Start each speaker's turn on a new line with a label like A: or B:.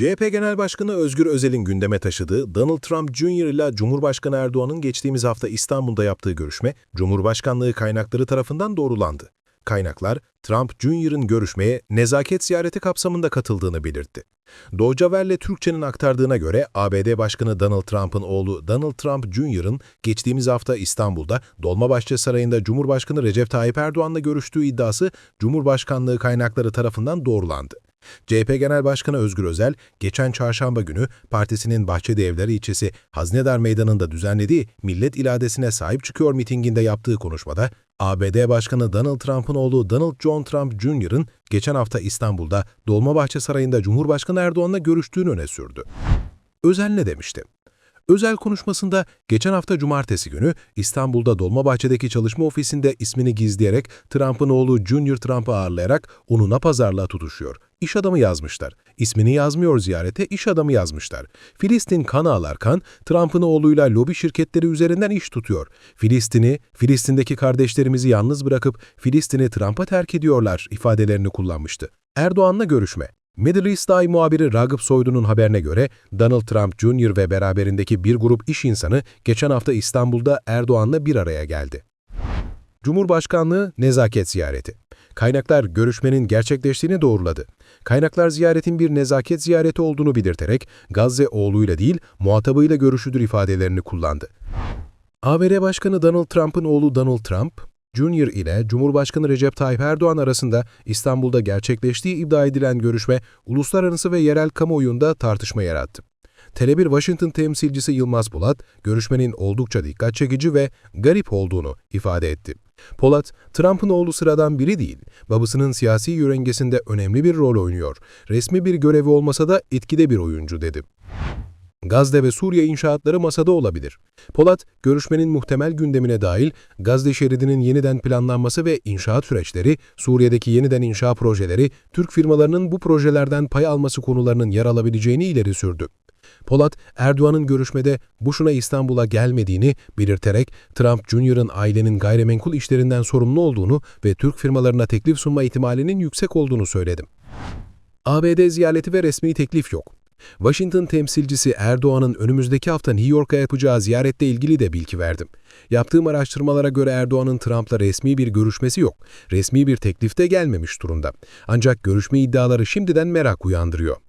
A: CHP Genel Başkanı Özgür Özel'in gündeme taşıdığı Donald Trump Jr. ile Cumhurbaşkanı Erdoğan'ın geçtiğimiz hafta İstanbul'da yaptığı görüşme, Cumhurbaşkanlığı kaynakları tarafından doğrulandı. Kaynaklar, Trump Jr.'ın görüşmeye nezaket ziyareti kapsamında katıldığını belirtti. Welle Türkçe'nin aktardığına göre ABD Başkanı Donald Trump'ın oğlu Donald Trump Jr.'ın geçtiğimiz hafta İstanbul'da Dolmabahçe Sarayı'nda Cumhurbaşkanı Recep Tayyip Erdoğan'la görüştüğü iddiası Cumhurbaşkanlığı kaynakları tarafından doğrulandı. CHP Genel Başkanı Özgür Özel, geçen çarşamba günü partisinin Bahçeli Evleri ilçesi Haznedar Meydanı'nda düzenlediği Millet İradesine Sahip Çıkıyor mitinginde yaptığı konuşmada, ABD Başkanı Donald Trump'ın oğlu Donald John Trump Jr.'ın geçen hafta İstanbul'da Dolmabahçe Sarayı'nda Cumhurbaşkanı Erdoğan'la görüştüğünü öne sürdü. Özel ne demişti? Özel konuşmasında geçen hafta cumartesi günü İstanbul'da Dolmabahçe'deki çalışma ofisinde ismini gizleyerek Trump'ın oğlu Junior Trump'ı ağırlayarak onunla pazarlığa tutuşuyor. İş adamı yazmışlar. İsmini yazmıyor ziyarete, iş adamı yazmışlar. Filistin kan ağlar kan, Trump'ın oğluyla lobi şirketleri üzerinden iş tutuyor. Filistin'i, Filistin'deki kardeşlerimizi yalnız bırakıp Filistin'i Trump'a terk ediyorlar ifadelerini kullanmıştı. Erdoğan'la görüşme. Middle East Eye muhabiri Ragıp Soylu'nun haberine göre Donald Trump Jr. ve beraberindeki bir grup iş insanı geçen hafta İstanbul'da Erdoğan'la bir araya geldi. Cumhurbaşkanlığı nezaket ziyareti. Kaynaklar görüşmenin gerçekleştiğini doğruladı. Kaynaklar ziyaretin bir nezaket ziyareti olduğunu belirterek Gazze oğluyla değil muhatabıyla görüşüdür ifadelerini kullandı. ABD Başkanı Donald Trump'ın oğlu Donald Trump, Junior ile Cumhurbaşkanı Recep Tayyip Erdoğan arasında İstanbul'da gerçekleştiği iddia edilen görüşme uluslararası ve yerel kamuoyunda tartışma yarattı. Tele1 Washington temsilcisi Yılmaz Polat, görüşmenin oldukça dikkat çekici ve garip olduğunu ifade etti. Polat, Trump'ın oğlu sıradan biri değil, babasının siyasi yörengesinde önemli bir rol oynuyor. Resmi bir görevi olmasa da etkide bir oyuncu dedi. Gazze ve Suriye inşaatları masada olabilir. Polat, görüşmenin muhtemel gündemine dahil Gazze şeridinin yeniden planlanması ve inşaat süreçleri, Suriye'deki yeniden inşa projeleri, Türk firmalarının bu projelerden pay alması konularının yer alabileceğini ileri sürdü. Polat, Erdoğan'ın görüşmede Bush'una İstanbul'a gelmediğini belirterek Trump Jr.'ın ailenin gayrimenkul işlerinden sorumlu olduğunu ve Türk firmalarına teklif sunma ihtimalinin yüksek olduğunu söyledi. ABD ziyareti ve resmi teklif yok. Washington temsilcisi Erdoğan'ın önümüzdeki hafta New York'a yapacağı ziyaretle ilgili de bilgi verdim. Yaptığım araştırmalara göre Erdoğan'ın Trump'la resmi bir görüşmesi yok. Resmi bir teklif de gelmemiş durumda. Ancak görüşme iddiaları şimdiden merak uyandırıyor.